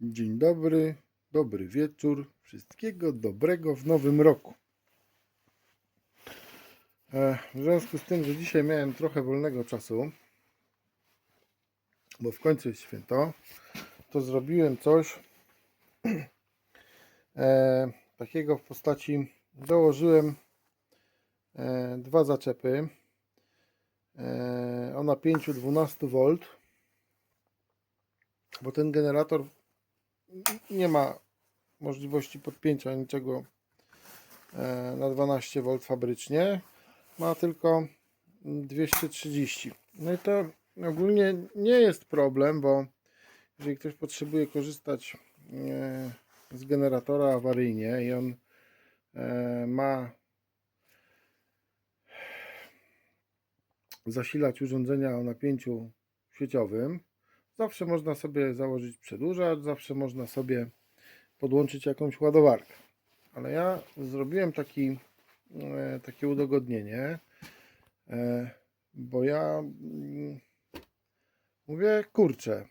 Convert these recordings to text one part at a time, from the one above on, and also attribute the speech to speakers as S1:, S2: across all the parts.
S1: Dzień dobry, dobry wieczór. Wszystkiego dobrego w nowym roku. E, W związku z tym, że dzisiaj miałem trochę wolnego czasu, bo w końcu jest święto, to zrobiłem coś e, takiego w postaci, dołożyłem e, dwa zaczepy e, o napięciu 12 V, bo ten generator nie ma możliwości podpięcia niczego e, na 12 V fabrycznie. Ma tylko 230. No i to ogólnie nie jest problem, bo jeżeli ktoś potrzebuje korzystać e, z generatora awaryjnie i on e, ma zasilać urządzenia o napięciu sieciowym, Zawsze można sobie założyć przedłużacz, zawsze można sobie podłączyć jakąś ładowarkę. Ale ja zrobiłem taki, e, takie udogodnienie, e, bo ja mm, mówię, kurczę,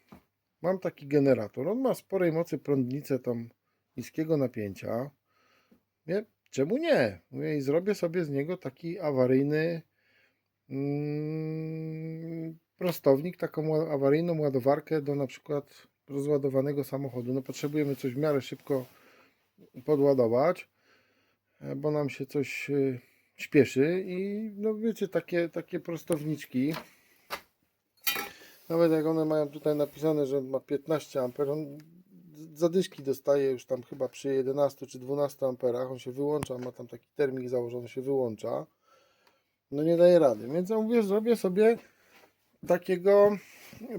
S1: mam taki generator, on ma sporej mocy prądnicę tam niskiego napięcia. Mówię, czemu nie? Mówię, i zrobię sobie z niego taki awaryjny mm, prostownik, taką awaryjną ładowarkę do na przykład rozładowanego samochodu. No potrzebujemy coś w miarę szybko podładować, e, bo nam się coś e, śpieszy i no wiecie, takie, takie prostowniczki nawet jak one mają tutaj napisane, że ma 15 A, on zadyszki dostaje już tam chyba przy 11 czy 12 amperach, on się wyłącza, ma tam taki termik założony, się wyłącza. No nie daje rady, więc ja mówię, zrobię sobie takiego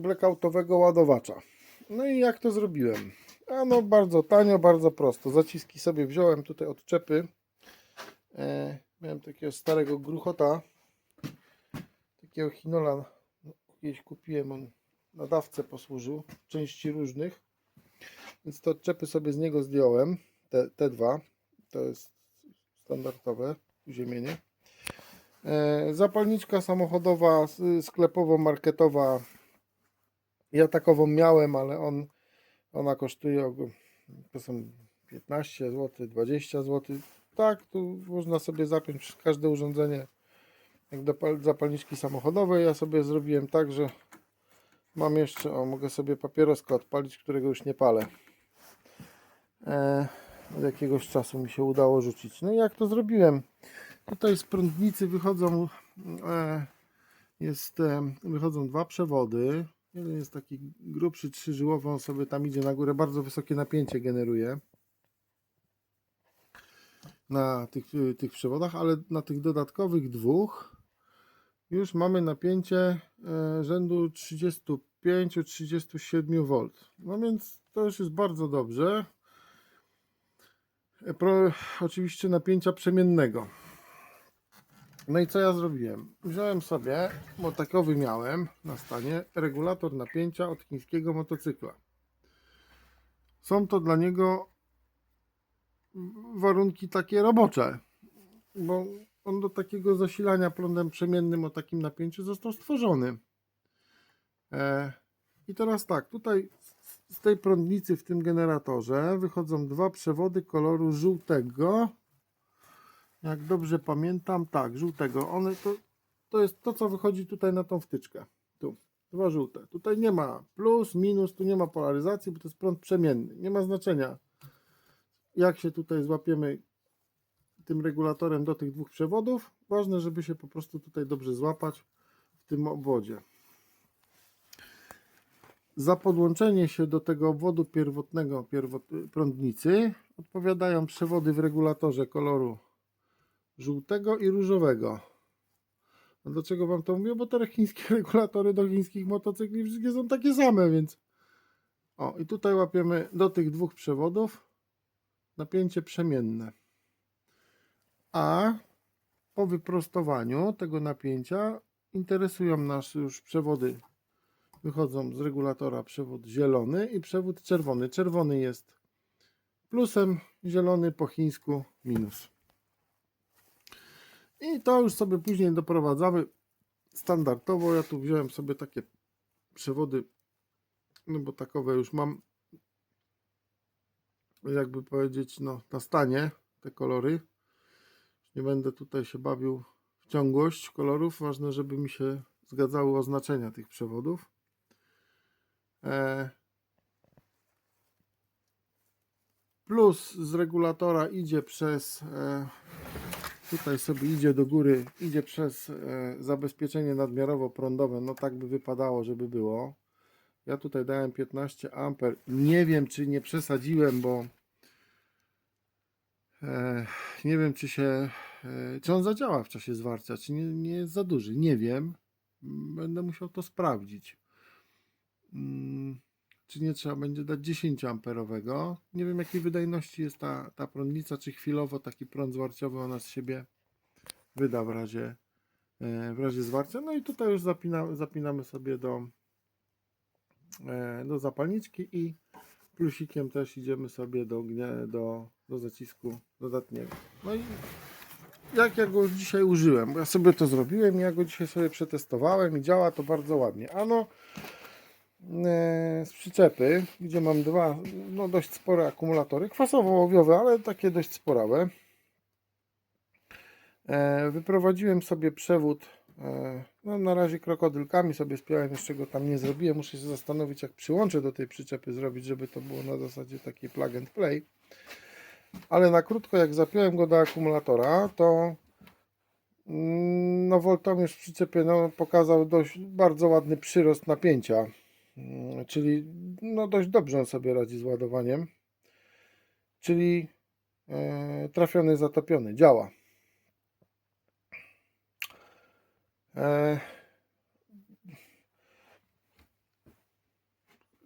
S1: blackoutowego ładowacza. No i jak to zrobiłem? A no bardzo tanio, bardzo prosto. Zaciski sobie wziąłem tutaj odczepy. E, miałem takiego starego gruchota. Takiego chinola. No, kiedyś kupiłem, on na dawce posłużył. Części różnych. Więc te odczepy sobie z niego zdjąłem. Te, te dwa. To jest standardowe uziemienie. E, Zapalniczka samochodowa, sklepowo-marketowa. Ja takową miałem, ale on, ona kosztuje są 15 zł, 20 zł. Tak, tu można sobie zapiąć każde urządzenie jak do pal- zapalniczki samochodowej. Ja sobie zrobiłem tak, że mam jeszcze, o mogę sobie papieroska odpalić, którego już nie palę. E, od jakiegoś czasu mi się udało rzucić. No i jak to zrobiłem? Tutaj z prądnicy wychodzą, e, jest, e, wychodzą dwa przewody. Jeden jest taki grubszy, trzyżyłowy, on sobie tam idzie na górę, bardzo wysokie napięcie generuje na tych, y, tych przewodach, ale na tych dodatkowych dwóch już mamy napięcie e, rzędu 35-37 V. No więc to już jest bardzo dobrze. E, Pro, oczywiście napięcia przemiennego. No i co ja zrobiłem? Wziąłem sobie, bo takowy miałem na stanie, regulator napięcia od chińskiego motocykla. Są to dla niego warunki takie robocze, bo on do takiego zasilania prądem przemiennym o takim napięciu został stworzony. E, I teraz tak, tutaj z- z tej prądnicy w tym generatorze wychodzą dwa przewody koloru żółtego. Jak dobrze pamiętam, tak, żółtego. One to, to jest to, co wychodzi tutaj na tą wtyczkę. Tu, dwa żółte. Tutaj nie ma plus, minus, tu nie ma polaryzacji, bo to jest prąd przemienny. Nie ma znaczenia, jak się tutaj złapiemy tym regulatorem do tych dwóch przewodów. Ważne, żeby się po prostu tutaj dobrze złapać w tym obwodzie. Za podłączenie się do tego obwodu pierwotnego pierwot, prądnicy odpowiadają przewody w regulatorze koloru żółtego i różowego. A dlaczego Wam to mówię? Bo te chińskie regulatory do chińskich motocykli wszystkie są takie same, więc... O, i tutaj łapiemy do tych dwóch przewodów napięcie przemienne. A po wyprostowaniu tego napięcia interesują nas już przewody. Wychodzą z regulatora przewód zielony i przewód czerwony. Czerwony jest plusem, zielony po chińsku minus. I to już sobie później doprowadzamy standardowo. Ja tu wziąłem sobie takie przewody, no bo takowe już mam jakby powiedzieć, no, na stanie te kolory. Nie będę tutaj się bawił w ciągłość kolorów. Ważne, żeby mi się zgadzały oznaczenia tych przewodów. E, plus z regulatora idzie przez e, tutaj sobie idzie do góry, idzie przez e, zabezpieczenie nadmiarowo prądowe. No tak by wypadało, żeby było. Ja tutaj dałem 15 A. Nie wiem, czy nie przesadziłem, bo e, nie wiem, czy się, e, czy on zadziała w czasie zwarcia, czy nie, nie jest za duży. Nie wiem. Będę musiał to sprawdzić. Czy nie trzeba będzie dać 10 amperowego. Nie wiem jakiej wydajności jest ta, ta prądnica, czy chwilowo taki prąd zwarciowy ona z siebie wyda w razie, e, w razie zwarcia. No i tutaj już zapina, zapinamy sobie do, e, do zapalniczki i plusikiem też idziemy sobie do, do, do zacisku dodatniego. No i jak ja go dzisiaj użyłem, ja sobie to zrobiłem, ja go dzisiaj sobie przetestowałem i działa to bardzo ładnie. Ano z przyczepy, gdzie mam dwa no dość spore akumulatory, kwasowo-ołowiowe, ale takie dość sporałe. E, wyprowadziłem sobie przewód, e, no na razie krokodylkami sobie spiąłem, jeszcze go tam nie zrobiłem, muszę się zastanowić jak przyłączę do tej przyczepy zrobić, żeby to było na zasadzie takiej plug and play. Ale na krótko jak zapiąłem go do akumulatora, to mm, no woltomierz w przyczepie no, pokazał dość bardzo ładny przyrost napięcia. Mm, Czyli no dość dobrze on sobie radzi z ładowaniem. Czyli e, trafiony, zatopiony, działa. E,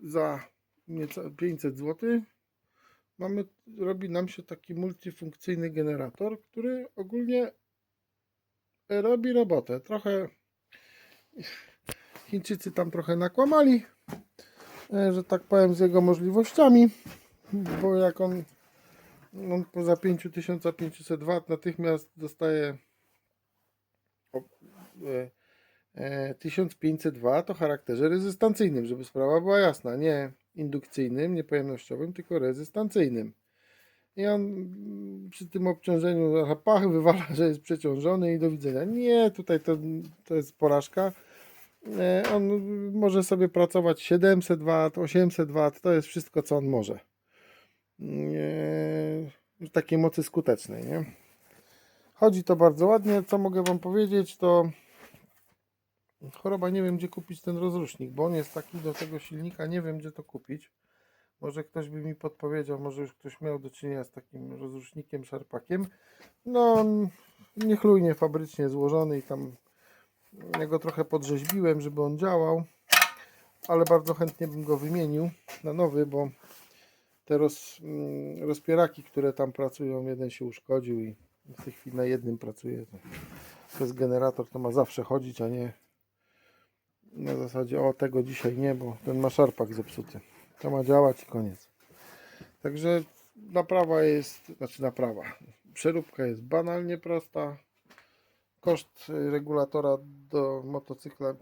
S1: za nieco 500 zł mamy, robi nam się taki multifunkcyjny generator, który ogólnie robi robotę. Trochę Chińczycy tam trochę nakłamali, e, że tak powiem, z jego możliwościami, bo jak on, on poza 5500 W natychmiast dostaje o, e, e, 1500 W o charakterze rezystancyjnym, żeby sprawa była jasna, nie indukcyjnym, nie pojemnościowym, tylko rezystancyjnym. I on przy tym obciążeniu pach wywala, że jest przeciążony i do widzenia. Nie, tutaj to, to jest porażka. E, On może sobie pracować 700 W, 800 W, to jest wszystko, co on może. Nie, takiej mocy skutecznej, nie? Chodzi to bardzo ładnie. Co mogę Wam powiedzieć, to choroba, nie wiem gdzie kupić ten rozrusznik, bo on jest taki do tego silnika, nie wiem gdzie to kupić. Może ktoś by mi podpowiedział, może już ktoś miał do czynienia z takim rozrusznikiem, szarpakiem. No, niechlujnie fabrycznie złożony i tam ja go trochę podrzeźbiłem, żeby on działał, ale bardzo chętnie bym go wymienił na nowy, bo te roz, mm, rozpieraki, które tam pracują, jeden się uszkodził i w tej chwili na jednym pracuje. Jest generator, to ma zawsze chodzić, a nie na zasadzie o tego dzisiaj nie, bo ten ma szarpak zepsuty. To ma działać i koniec. Także naprawa jest, znaczy naprawa. Przeróbka jest banalnie prosta. Koszt regulatora do motocykla,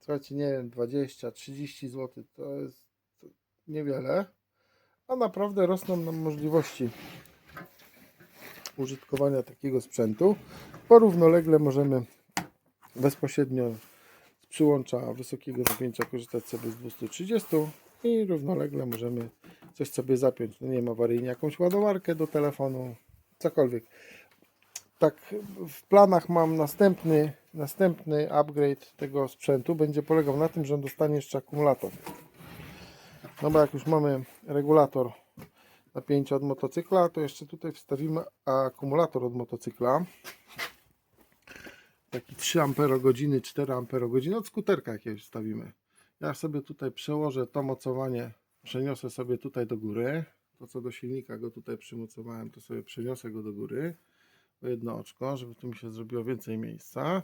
S1: słuchajcie, nie wiem, 20-30 zł to jest niewiele, a naprawdę rosną nam możliwości użytkowania takiego sprzętu, bo równolegle możemy bezpośrednio z przyłącza wysokiego napięcia korzystać sobie z 230 i równolegle możemy coś sobie zapiąć. No nie wiem, awaryjnie jakąś ładowarkę do telefonu, cokolwiek. Tak, w planach mam następny, następny upgrade tego sprzętu. Będzie polegał na tym, że on dostanie jeszcze akumulator. No bo jak już mamy regulator napięcia od motocykla, to jeszcze tutaj wstawimy akumulator od motocykla. Taki 3 Ah, 4 Ah od skuterka jakiegoś wstawimy. Ja sobie tutaj przełożę to mocowanie, przeniosę sobie tutaj do góry. To co do silnika go tutaj przymocowałem, to sobie przeniosę go do góry. Jedno oczko, żeby tu mi się zrobiło więcej miejsca.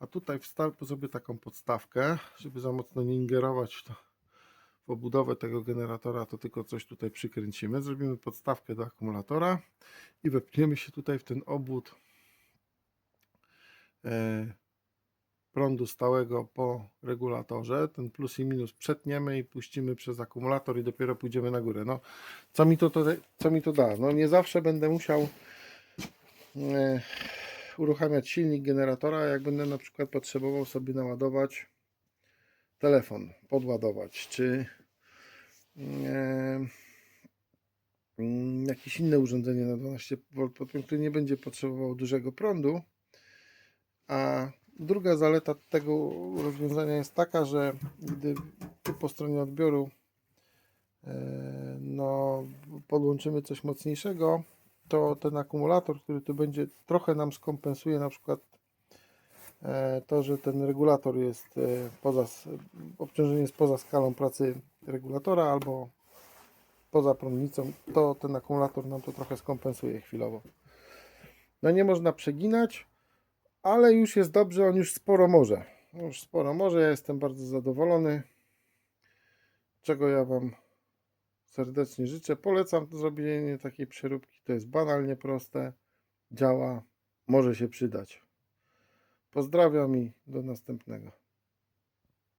S1: A tutaj wstawię sobie taką podstawkę, żeby za mocno nie ingerować w, obudowę tego generatora, to tylko coś tutaj przykręcimy. Zrobimy podstawkę do akumulatora i wepniemy się tutaj w ten obwód e, prądu stałego po regulatorze. Ten plus i minus przetniemy i puścimy przez akumulator i dopiero pójdziemy na górę. No, co mi to, to, co mi to da? No nie zawsze będę musiał uruchamiać silnik generatora, jak będę na przykład potrzebował sobie naładować telefon, podładować, czy e, mm, jakieś inne urządzenie na 12 V, które nie będzie potrzebował dużego prądu. A druga zaleta tego rozwiązania jest taka, że gdy tu po stronie odbioru e, no, podłączymy coś mocniejszego, to ten akumulator, który tu będzie, trochę nam skompensuje na przykład e, to, że ten regulator jest e, poza, obciążenie jest poza skalą pracy regulatora albo poza prądnicą, to ten akumulator nam to trochę skompensuje chwilowo. No nie można przeginać, ale już jest dobrze, on już sporo może. Już sporo może, ja jestem bardzo zadowolony. Czego ja Wam serdecznie życzę. Polecam to zrobienie takiej przeróbki. To jest banalnie proste, działa, może się przydać. Pozdrawiam i do następnego.